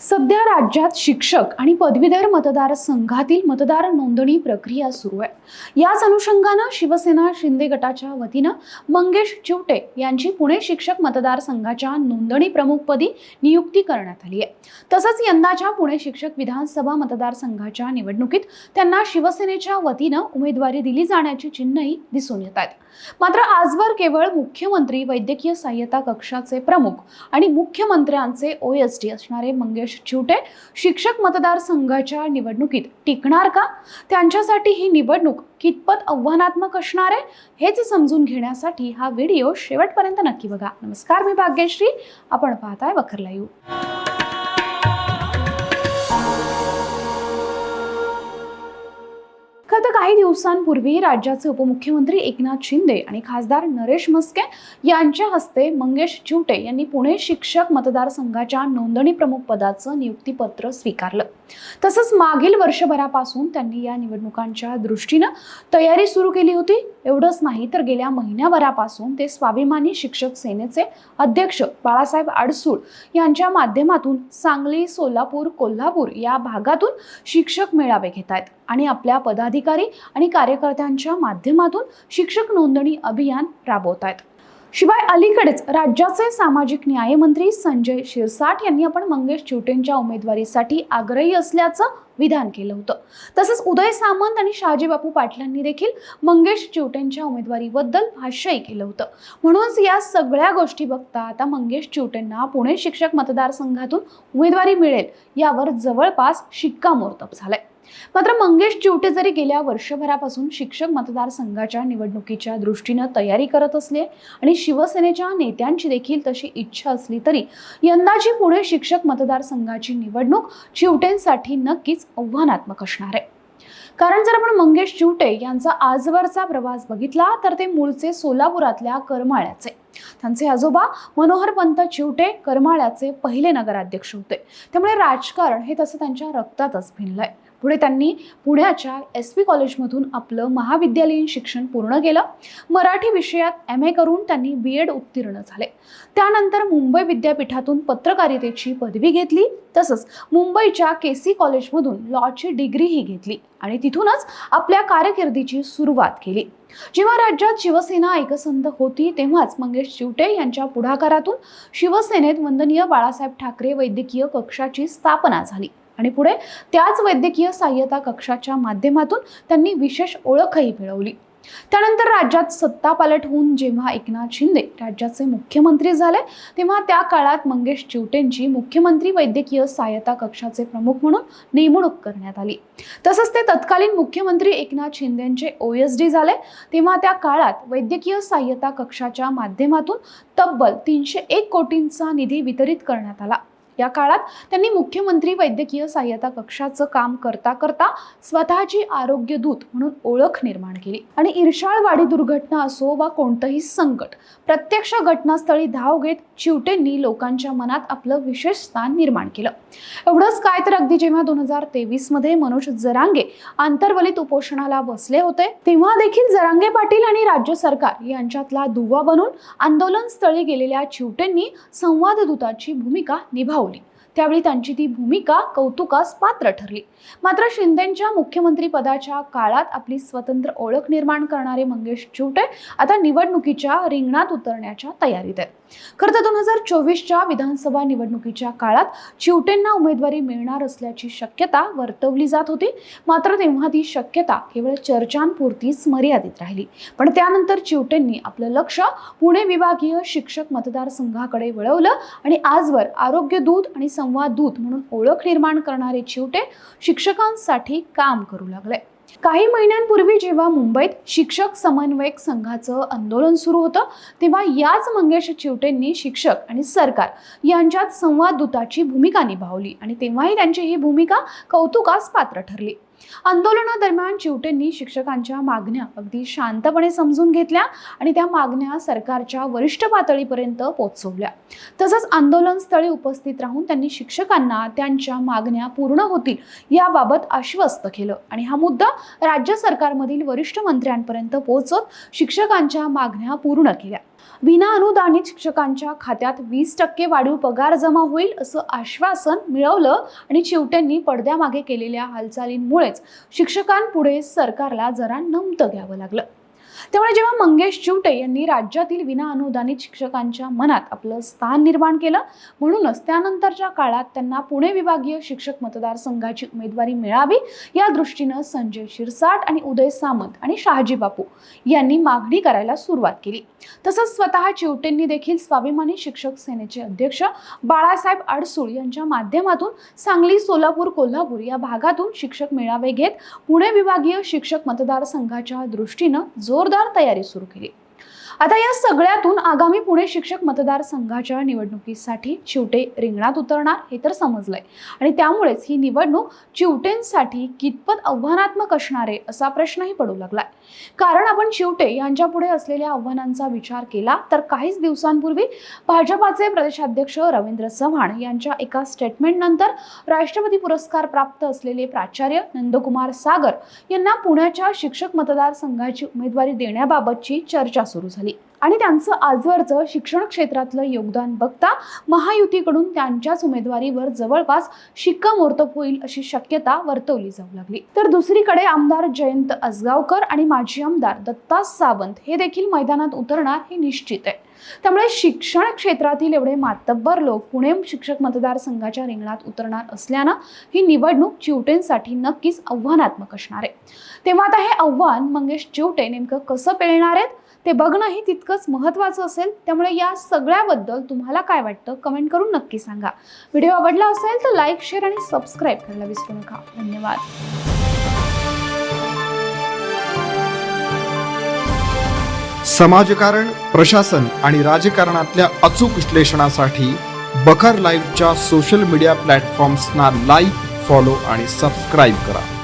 सध्या राज्यात शिक्षक आणि पदवीधर मतदारसंघातील मतदार नोंदणी प्रक्रिया सुरू आहे. याच अनुषंगानं शिवसेना शिंदे गटाच्या वतीनं मंगेश चिवटे यांची पुणे शिक्षक मतदारसंघाच्या नोंदणी प्रमुखपदी नियुक्ती करण्यात आली आहे. तसंच यंदाच्या पुणे शिक्षक विधानसभा मतदारसंघाच्या निवडणुकीत त्यांना शिवसेनेच्या वतीनं उमेदवारी दिली जाण्याची चिन्हही दिसून येत आहेत. मात्र आजवर केवळ मुख्यमंत्री वैद्यकीय सहाय्यता कक्षाचे प्रमुख आणि मुख्यमंत्र्यांचे ओएसडी असणारे मंगेश चिवटे शिक्षक मतदारसंघाच्या निवडणुकीत टिकणार का? त्यांच्यासाठी ही निवडणूक कितपत आव्हानात्मक असणार आहे? हेच समजून घेण्यासाठी हा व्हिडिओ शेवटपर्यंत नक्की बघा. नमस्कार मी भाग्यश्री. आपण पाहताय वखरला येऊ काही दिवसांपूर्वी राज्याचे उपमुख्यमंत्री एकनाथ शिंदे आणि खासदार नरेश मस्के यांच्या हस्ते मंगेश चिवटे यांनी पुणे शिक्षक मतदारसंघाच्या नोंदणी प्रमुख पदाचं नियुक्तीपत्र स्वीकारलं. तसंच मागील वर्षभरापासून त्यांनी या निवडणुकांच्या दृष्टीनं तयारी सुरू केली होती. एवढंच नाही तर गेल्या महिन्याभरापासून ते स्वाभिमानी शिक्षक सेनेचे अध्यक्ष बाळासाहेब आडसूळ यांच्या माध्यमातून सांगली सोलापूर कोल्हापूर या भागातून शिक्षक मेळावे घेत आहेत आणि आपल्या पदाधिकारी आणि कार्यकर्त्यांच्या माध्यमातून शिक्षक नोंदणी अभियान राबवत आहेत. शिवाय अलीकडेच राज्याचे सामाजिक न्यायमंत्री संजय शिरसाट यांनी आपण मंगेश चिवटेंच्या उमेदवारीसाठी आग्रही असल्याचं विधान केलं होतं. तसंच उदय सामंत आणि शहाजी बापू पाटलांनी देखील मंगेश चिवटेंच्या उमेदवारीबद्दल भाष्यही केलं होतं. म्हणूनच या सगळ्या गोष्टी बघता आता मंगेश चिवटेंना पुणे शिक्षक मतदारसंघातून उमेदवारी मिळेल यावर जवळपास शिक्कामोर्तब झालंय. मात्र मंगेश चिवटे जरी गेल्या वर्षभरापासून शिक्षक मतदारसंघाच्या निवडणुकीच्या दृष्टीनं तयारी करत असले आणि शिवसेनेच्या नेत्यांची देखील तशी इच्छा असली तरी यंदाची पुणे शिक्षक मतदारसंघाची निवडणूक चिवटेंसाठी नक्कीच आव्हानात्मक असणार आहे. कारण जर आपण मंगेश चिवटे यांचा आजवरचा प्रवास बघितला तर ते मूळचे सोलापुरातल्या करमाळ्याचे. त्यांचे आजोबा मनोहर पंत चिवटे करमाळ्याचे पहिले नगराध्यक्ष होते. त्यामुळे राजकारण हे तसं त्यांच्या रक्तातच भिनलंय. पुढे त्यांनी पुण्याच्या एस पी कॉलेजमधून आपलं महाविद्यालयीन शिक्षण पूर्ण केलं. मराठी विषयात एम ए करून त्यांनी बी एड उत्तीर्ण झाले. त्यानंतर मुंबई विद्यापीठातून पत्रकारितेची पदवी घेतली तसंच मुंबईच्या के सी कॉलेजमधून लॉची डिग्रीही घेतली आणि तिथूनच आपल्या कारकिर्दीची सुरुवात केली. जेव्हा राज्यात शिवसेना एकसंध होती तेव्हाच मंगेश चिवटे यांच्या पुढाकारातून शिवसेनेत वंदनीय बाळासाहेब ठाकरे वैद्यकीय कक्षाची स्थापना झाली. आणि पुढे त्याच वैद्यकीय सहाय्यता कक्षाच्या माध्यमातून त्यांनी विशेष ओळखही मिळवली. त्यानंतर राज्यात सत्ता पालट होऊन जेव्हा एकनाथ शिंदे राज्याचे मुख्यमंत्री झाले तेव्हा त्या काळात मंगेश चिवटेंची मुख्यमंत्री वैद्यकीय सहाय्यता कक्षाचे प्रमुख म्हणून नेमणूक करण्यात आली. तसंच ते तत्कालीन मुख्यमंत्री एकनाथ शिंदेचे ओएसडी झाले. तेव्हा त्या काळात वैद्यकीय सहाय्यता कक्षाच्या माध्यमातून तब्बल तीनशे एक कोटींचा निधी वितरित करण्यात आला. या काळात त्यांनी मुख्यमंत्री वैद्यकीय सहाय्यता कक्षाचं काम करता करता स्वतःची आरोग्य दूत म्हणून ओळख निर्माण केली. आणि इर्षाळवाडी दुर्घटना असो वा कोणतंही संकट प्रत्यक्ष घटनास्थळी धाव घेत चिवटेंनी लोकांच्या मनात आपलं विशेष स्थान निर्माण केलं. एवढंच काय तर अगदी जेव्हा दोन हजार तेवीसमध्ये मनोज जरांगे आंतरवलित उपोषणाला बसले होते तेव्हा देखील जरांगे पाटील आणि राज्य सरकार यांच्यातला दुवा बनून आंदोलन स्थळी गेलेल्या चिवटेंनी संवाददूताची भूमिका निभावली. त्यावेळी त्यांची ती भूमिका कौतुकास पात्र ठरली. मात्र शिंदेच्या मुख्यमंत्री पदाच्या काळात आपली स्वतंत्र ओळख निर्माण करणारे मंगेश चिवटे आता निवडणुकीच्या रिंगणात उतरण्याच्या तयारीत आहेत. खरं तर दोन हजार चोवीसच्या विधानसभा निवडणुकीच्या काळात चिवटेंना उमेदवारी मिळणार असल्याची शक्यता वर्तवली जात होती. मात्र तेव्हा ती शक्यता केवळ चर्चांपुरतीच मर्यादित राहिली. पण त्यानंतर चिवटेंनी आपलं लक्ष पुणे विभागीय शिक्षक मतदारसंघाकडे वळवलं आणि आजवर आरोग्य दूत आणि संवाद दूत म्हणून ओळख निर्माण करणारे चिवटे शिक्षकांसाठी काम करू लागले. काही महिन्यांपूर्वी जेव्हा मुंबईत शिक्षक समन्वयक संघाचं आंदोलन सुरू होतं तेव्हा याच मंगेश चिवटेंनी शिक्षक आणि सरकार यांच्यात संवाददूताची भूमिका निभावली आणि तेव्हाही त्यांची ही भूमिका कौतुकास पात्र ठरली. आंदोलनादरम्यान चिवटेंनी शिक्षकांच्या मागण्या अगदी शांतपणे समजून घेतल्या आणि त्या मागण्या सरकारच्या वरिष्ठ पातळीपर्यंत पोहोचवल्या तसंच आंदोलनस्थळी उपस्थित राहून त्यांनी शिक्षकांना त्यांच्या मागण्या पूर्ण होतील याबाबत आश्वस्त केलं. आणि हा मुद्दा राज्य सरकारमधील वरिष्ठ मंत्र्यांपर्यंत पोहोचत शिक्षकांच्या मागण्या पूर्ण केल्या. विना अनुदानित शिक्षकांच्या खात्यात वीस टक्के वाढीव पगार जमा होईल असं आश्वासन मिळवलं आणि चिवट्यांनी पडद्यामागे केलेल्या हालचालींमुळेच शिक्षकांपुढे सरकारला जरा नमतं घ्यावं लागलं. त्यामुळे जेव्हा मंगेश चिवटे यांनी राज्यातील विनाअनुदानित शिक्षकांच्या मनात आपलं स्थान निर्माण केलं म्हणूनच त्यानंतरच्या काळात त्यांना पुणे विभागीय शिक्षक मतदारसंघाची उमेदवारी मिळावी या दृष्टीनं संजय शिरसाट आणि उदय सामंत आणि शहाजी बापू यांनी मागणी करायला सुरुवात केली. तसंच स्वतः चिवटेंनी देखील स्वाभिमानी शिक्षक सेनेचे अध्यक्ष बाळासाहेब अडसूळ यांच्या माध्यमातून सांगली सोलापूर कोल्हापूर या भागातून शिक्षक मेळावे घेत पुणे विभागीय शिक्षक मतदारसंघाच्या दृष्टीनं जोर जोरदार तयारी सुरू केली. आता या सगळ्यातून आगामी पुणे शिक्षक मतदारसंघाच्या निवडणुकीसाठी चिवटे रिंगणात उतरणार हे तर समजलंय. आणि त्यामुळेच ही निवडणूक चिवटेंसाठी कितपत आव्हानात्मक असणार आहे असा प्रश्नही पडू लागलाय. कारण आपण चिवटे यांच्या पुढे असलेल्या आव्हानांचा विचार केला तर काहीच दिवसांपूर्वी भाजपाचे प्रदेशाध्यक्ष रवींद्र चव्हाण यांच्या एका स्टेटमेंटनंतर राष्ट्रपती पुरस्कार प्राप्त असलेले प्राचार्य नंदकुमार सागर यांना पुण्याच्या शिक्षक मतदारसंघाची उमेदवारी देण्याबाबतची चर्चा सुरू झाली. ఉంటుంది आणि त्यांचं आजवरचं शिक्षण क्षेत्रातलं योगदान बघता महायुतीकडून त्यांच्याच उमेदवारीवर जवळपास शिक्कामोर्तब होईल अशी शक्यता वर्तवली जाऊ लागली. तर दुसरीकडे आमदार जयंत असगावकर आणि माजी आमदार दत्ता सावंत हे देखील मैदानात उतरणार हे निश्चित आहे. त्यामुळे शिक्षण क्षेत्रातील एवढे मातब्बर लोक पुणे शिक्षक मतदारसंघाच्या रिंगणात उतरणार असल्यानं ही निवडणूक चिवटेंसाठी नक्कीच आव्हानात्मक असणार आहे. तेव्हा आता हे आव्हान मंगेश चिवटे नेमकं कसं पेलणार आहेत ते बघणंही तितकं तितकंच महत्त्वाचं असेल त्यामुळे या सगळ्याबद्दल तुम्हाला काय वाटतं कमेंट करून नक्की सांगा. व्हिडिओ आवडला असेल तर लाईक शेअर आणि सबस्क्राईब करायला विसरू नका. धन्यवाद. समाजकारण प्रशासन आणि राजकारणातल्या अचूक विश्लेषणासाठी बखर लाईव्हच्या सोशल मीडिया प्लॅटफॉर्म्सना लाईक फॉलो आणि सबस्क्राईब करा.